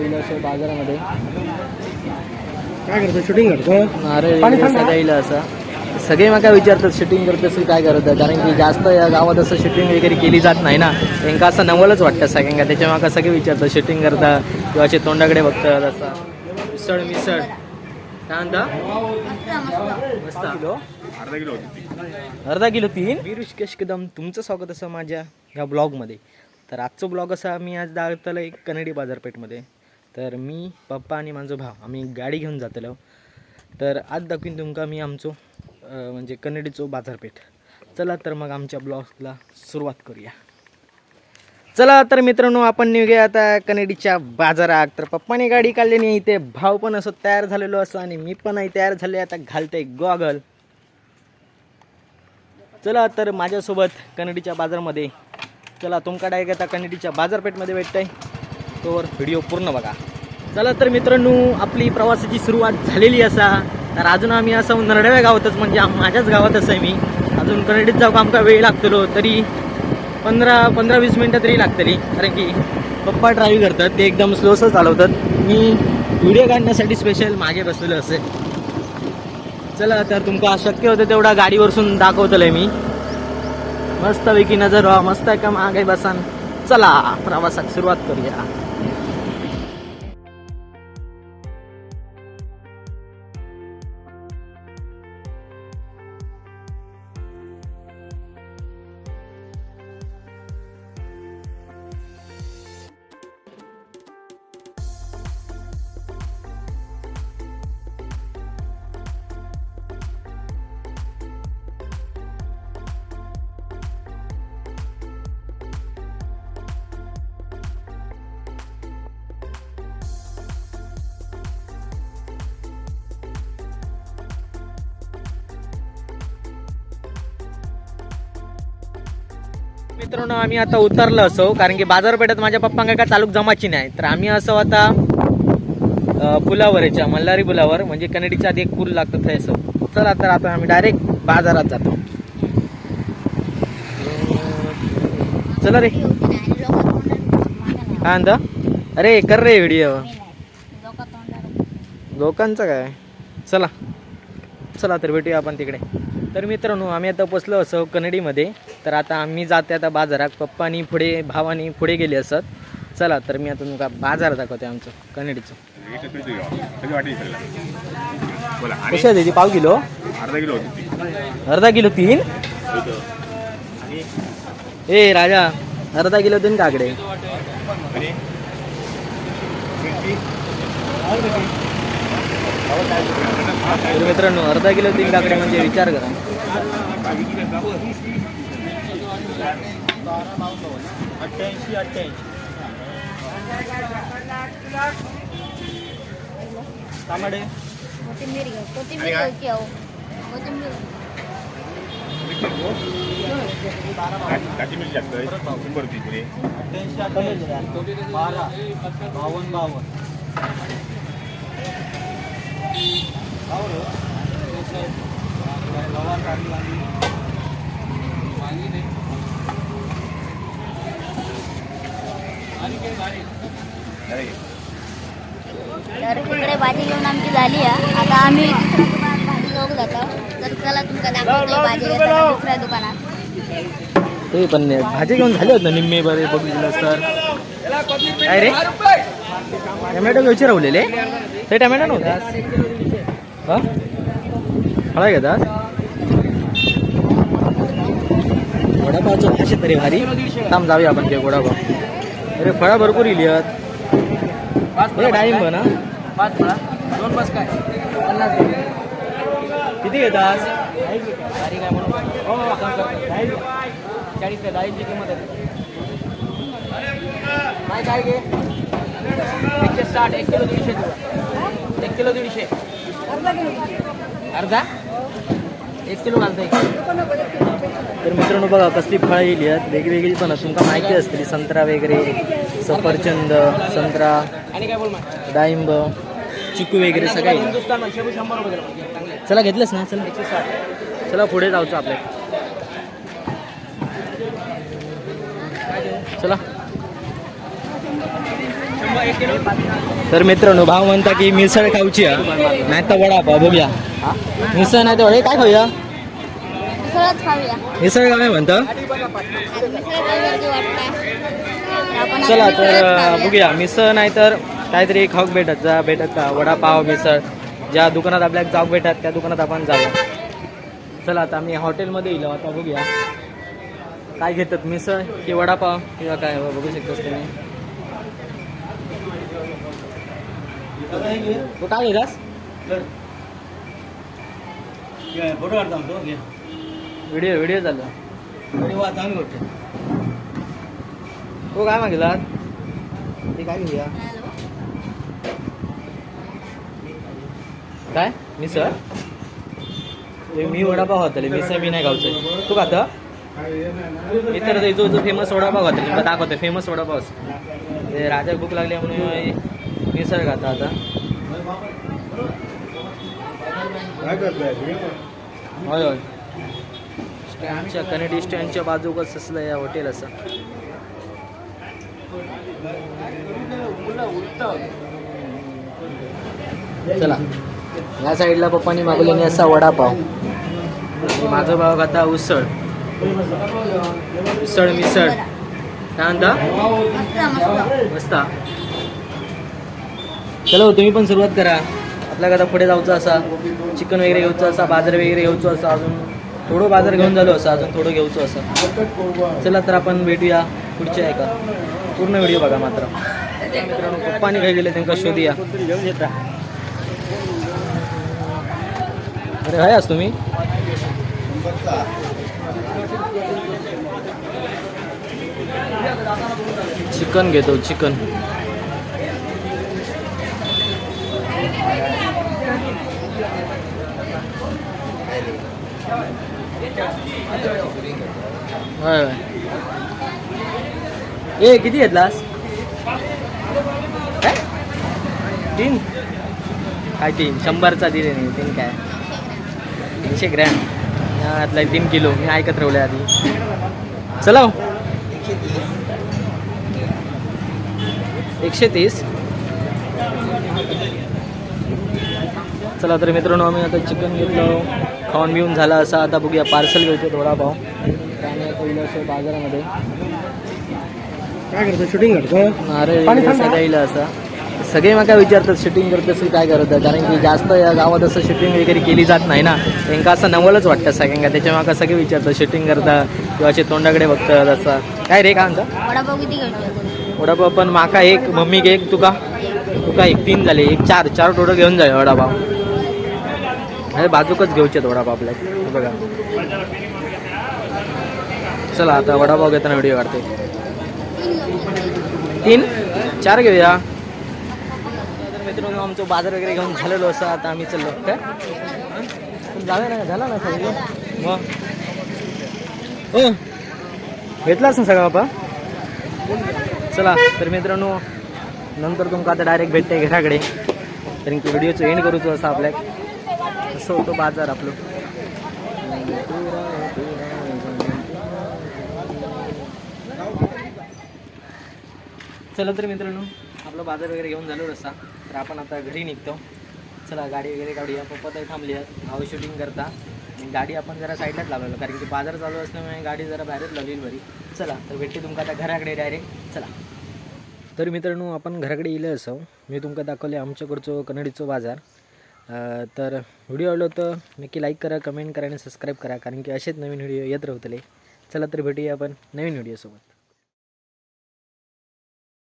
पहिलं असं बाजारामध्ये. काय करतो शूटिंग करतो आहे? सगळं असं. सगळे मग काय विचारतात शूटिंग करत असेल काय करत आहे? कारण की जास्त या गावात असं शूटिंग वगैरे केली जात नाही ना. त्यांना असं नवलच वाटतं सगळ्यांना. त्याच्यामुळे का सगळे विचारतात शूटिंग करता किंवा असे तोंडाकडे बघतात असं. मिसळ मिसळ. काय म्हणता? मस्त. किलो अर्धा किलो अर्धा किलो तीन? मी ऋषिकेश कदम तुमचं स्वागत असं माझ्या ह्या ब्लॉगमध्ये तर आजचं ब्लॉग असा मी आज दाखवलं एक कनेडी बाजारपेठमध्ये. तर मी पप्पा आणि माझा भाव आम्ही गाडी घेऊन जातलो. तर आज दाखवीन तुमका मी आमचो म्हणजे कनेडीचो बाजारपेठ. चला तर मग आमच्या ब्लॉगला सुरुवात करूया. चला तर मित्रांनो आपण निघूया आता कनेडीच्या बाजारात. तर पप्पाने गाडी काढली नाही इथे भाव पण असं तयार झालेलो असं आणि मी पण आहे तयार झाले. आता घालते गॉगल. चला तर माझ्यासोबत कनेडीच्या बाजारमध्ये चला तुमका डायरेक्ट आता कनेडीच्या बाजारपेठमध्ये भेटतंय. तोवर व्हिडिओ पूर्ण बघा. चला तर मित्रांनो आपली प्रवासाची सुरुवात झालेली असा. तर अजून आम्ही असं नरडव्या गावातच म्हणजे माझ्याच गावातच आहे मी. अजून कनेडीत जाऊ आमका वेळ लागतलो तरी पंधरा पंधरा वीस मिनटं तरी लागतली. कारण की पप्पा ड्राईव्ह करतात ते एकदम स्लोसं चालवतात. मी व्हिडिओ काढण्यासाठी स्पेशल मागे बसलेलो असेल चला तर तुमका शक्य होतं तेवढा गाडीवरसून दाखवतलंय मी. मस्तपैकी नजर व्हा मस्त आहे का मागे बसान. चला प्रवासात सुरुवात करूया. मित्रांनो आम्ही आता उतरलो असो कारण की बाजारपेठेत माझ्या पप्पांका काय चालूक जमाची नाही. तर आम्ही असं आता पुलावर याच्या मल्हारी पुलावर म्हणजे कनेडीच्या आधी एक पूल लागतो ते चला तर आता आम्ही डायरेक्ट बाजारात जातो. चला रे. काय म्हणता? अरे कर रे व्हिडिओ लोकांचं काय? चला. चला तर भेटूया आपण तिकडे. तर मित्रांनो आम्ही आता पोचलो असो कनेडीमध्ये तर आता आम्ही जाते आता बाजारात. पप्पानी पुढे भावानी पुढे गेले असत. चला तर मी आता तुमका बाजार दाखवते आमचं कनेडीचं कशा त्याची पाव किलो? अर्धा किलो अर्धा किलो तीन? ए राजा अर्धा किलो तीन काकडे मित्रांनो अर्धा किलो तीन काकडे म्हणजे विचार करा. अठ्ठ्याऐंशी अठ्ठ्याऐंशी टमाटे कोथिंबीर घ्या कोथिंबीर घ्यायची अहो कोथिंबीर काची मिरची लागतोय शंभर होती पुढे अठ्ठ्याऐंशी अठ्ठ्याऐंशी बारा बावन्न बावन्न अरे, तर तिकडे भाजी घेऊन आमची झाली आहे. आता आम्ही दुसऱ्या दुकानात भाजी घेऊन जातो. तर चला तुमका दाखवतो भाजी घेताना दुसऱ्या दुकानात. ते पण नाही. भाजी घेऊन झाले होते निम्मे बरे बघितलं तर काय रे? टमॅटो घ्यायचे रावलेले ते टमॅटो नव्हते? हा? फळा घेतात? वडापावचं भाषे तरी भारी. थांब जाऊया आपण ते वडापाव. अरे फळा भरपूर इली आहेत हे डाळिंब ना. पाच फळा. दोन पाच काय? पन्नास किती घेतात भारी काय म्हणून हो चाळीस चाळीस डाळींची किंमत आहे. काय काय घे एकशे साठ एक किलो दीडशे तुला एक किलो दीडशे. अर्धा? एक किलो घालता तर मित्रांनो बघा कसली फळं येईल आहेत. वेगवेगळी पण. तुमका माहिती असतील संत्रा वगैरे सफरचंद संत्रा डाळिंब चिकू वगैरे सगळे चला घेतलंस ना? चला. चला पुढे जाऊचं आपल्या. चला. तर मित्रांनो भाव म्हणता की मिसळ खाऊची नाही तर वडापाव बघूया. मिसळ नाही तर वडे काय खाऊया? मिसळच खाऊया. मिसळ काय म्हणतं? चला तर. बघूया. मिसळ नाही तर काहीतरी खाऊक भेटत जा भेटत का वडापाव मिसळ. ज्या दुकानात आपल्याला जाऊक भेटत त्या दुकानात आपण जाऊया. चला आता आम्ही हॉटेलमध्ये येलो आता बघूया. काय घेतात? मिसळ की वडापाव? किंवा काय? बघू शकतोस तुम्ही. तू काय घेलास व्हिडिओ व्हिडिओ चालला तो काय मागितला ते काय घेऊया? काय? मिसळ ते मी वडापाव खातले मिसळ मी नाही खाऊचं तू खाता? मी तर जो जो फेमस वडापाव खातले तुला दाखवते फेमस वडापाव. ते राजा भूक लागल्यामुळे मिसळ खाता आता. होय होय. आमच्या कनेडी स्टँडच्या बाजूकच असलं या हॉटेल असं. चला. या साईडला पप्पानी मागवलेली असा वडापाव. माझा माझं भाव खाता उसळ. उसळ मिसळ. काय म्हणता? मस्त. चलो हो, तुम्ही पण सुरुवात करा. आपल्याला आता पुढे जाऊचं असा चिकन वगैरे घेऊचं असा बाजार वगैरे घेऊचं असा अजून. थोडं बाजार घेऊन झालो असं अजून थोडं घेऊचो असं. चला तर आपण भेटूया पुढच्या एका. पूर्ण व्हिडिओ बघा मात्र. मित्रांनो पप्पानी काय गेले त्यांना शोधूया. अरे हाय आज तुम्ही? चिकन घेतो चिकन. होय होय. ए किती घेतलास? काय? तीन? काय तीन? शंभरचा दिले नाही तीन काय? तीनशे ग्रॅम. यातला तीन किलो. मी ऐकत ठेवले आधी. चला हो. एकशे तीस. चला तर मित्रांनो आम्ही आता चिकन घेतलं. खाऊन बिऊन झाला असा. आता बघूया पार्सल घेतो थोडा भाऊ बाजारामध्ये. काय करतो? शूटिंग करतो? अरे सगळ्या असा. सगळे मला काय विचारतात शूटिंग करत असेल काय करत कारण की जास्त या गावात असं शूटिंग वगैरे केली जात नाही ना. त्यांना असं नवलच वाटतं सगळ्यांना. त्याच्यामुळे का सगळे विचारतात शूटिंग करता किंवा असे तोंडाकडे बघतात असं. काय रे का म्हणता? वडापाव किती घ्यायचे वडापाव पण माका एक मम्मी एक तुका? तुका एक तीन झाले. एक चार चार टोटल घेऊन जाय वडापाव. अरे बाजूकच घेऊचे वडापाव आपल्या हे बघा. चला आता वडापाव घेताना व्हिडिओ काढते. तीन? चार घेऊया. तर मित्रांनो आमचं बाजार वगैरे घेऊन झालेलो असं आता आम्ही चाललो. काय? पण जाऊया ना झाला ना सगळं. मग हो. घेतलास ना सगळा बापा? चला तर मित्रांनो नंतर तुमका आता डायरेक्ट भेटते घराकडे. कारण की व्हिडिओचं एंड करूचं असं आपल्या असं होतं बाजार आपलं. चला तर मित्रांनो आपलं बाजार वगैरे घेऊन झालो रस्ता. तर आपण आता घरी निघतो. चला गाडी वगैरे काढूया. पप्पा तर थांबली आहेत शूटिंग करता. आणि गाडी आपण जरा साईडलाच लावलेलो कारण की बाजार चालू असल्यामुळे गाडी जरा बाहेरच लावली बरी चला तर भेटते तुमका आता घराकडे डायरेक्ट चला. तर मित्रांनो आपण घराकडे येलं असो. मी तुमका दाखवले आमच्याकडचं कन्नडीचं बाजार. तर व्हिडिओ आवडलो तर नक्की लाईक करा कमेंट करा आणि सबस्क्राईब करा कारण की असेच नवीन व्हिडिओ येत राहतले. चला तर भेटूया आपण नवीन व्हिडिओसोबत.